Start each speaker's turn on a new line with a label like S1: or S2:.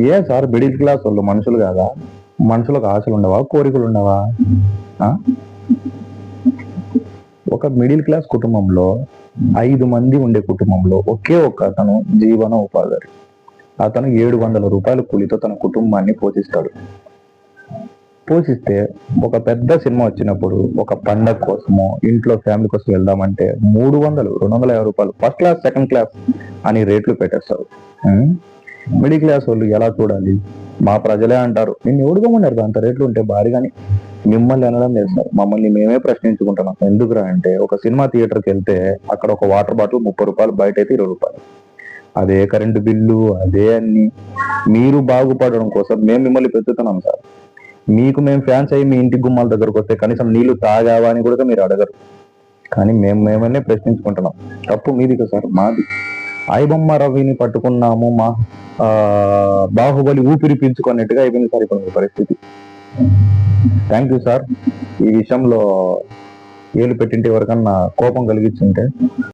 S1: ఏ sir middle class వాళ్ళు మనుషులు కాదా? మనుషులకు ఆశలు ఉండవా? కోరికలు ఉండవా? ఒక మిడిల్ క్లాస్ కుటుంబంలో ఐదు మంది ఉండే కుటుంబంలో ఒకే ఒక్క అతను జీవన ఉపాధి. అతను ఏడు వందల రూపాయల కూలితో తన కుటుంబాన్ని పోషిస్తాడు. పోషిస్తే ఒక పెద్ద సినిమా వచ్చినప్పుడు ఒక పండగ కోసమో ఇంట్లో ఫ్యామిలీ కోసం వెళ్దామంటే మూడు వందలు రెండు వందల యాభై రూపాయలు ఫస్ట్ క్లాస్ సెకండ్ క్లాస్ అని రేట్లు పెట్టేస్తారు. మిడిల్ క్లాస్ వాళ్ళు ఎలా చూడాలి? మా ప్రజలే అంటారు. నేను ఎవడుకోమన్నారు అంత రేట్లు ఉంటే భారీగాని మిమ్మల్ని అనడం చేస్తారు మమ్మల్ని మేమే ప్రశ్నించుకుంటున్నాం. ఎందుకురా అంటే ఒక సినిమా థియేటర్కి వెళ్తే అక్కడ ఒక వాటర్ బాటిల్ ముప్పై రూపాయలు బయట అయితే ఇరవై రూపాయలు. అదే కరెంటు బిల్లు అదే అన్ని. మీరు బాగుపడడం కోసం మేము మిమ్మల్ని పెంచుతున్నాం సార్. మీకు మేము ఫ్యాన్స్ అయ్యి మీ ఇంటి గుమ్మాల దగ్గరకు వస్తే కనీసం నీళ్ళు తాగావా అని కూడా మీరు అడగరు. కానీ మేము మేమనే ప్రశ్నించుకుంటున్నాం. తప్పు మీది కదా సార్. మాది. ఐబొమ్మ రవిని పట్టుకున్నాము మా ఆ, బాహుబలి ఊపిరి పీల్చుకున్నట్టుగా అయిపోయింది సార్ ఇప్పుడు పరిస్థితి. థ్యాంక్ యూ సార్ ఈ విషయంలో ఏలు పెట్టింటే ఎవరికన్నా కోపం కలిగించుంటే.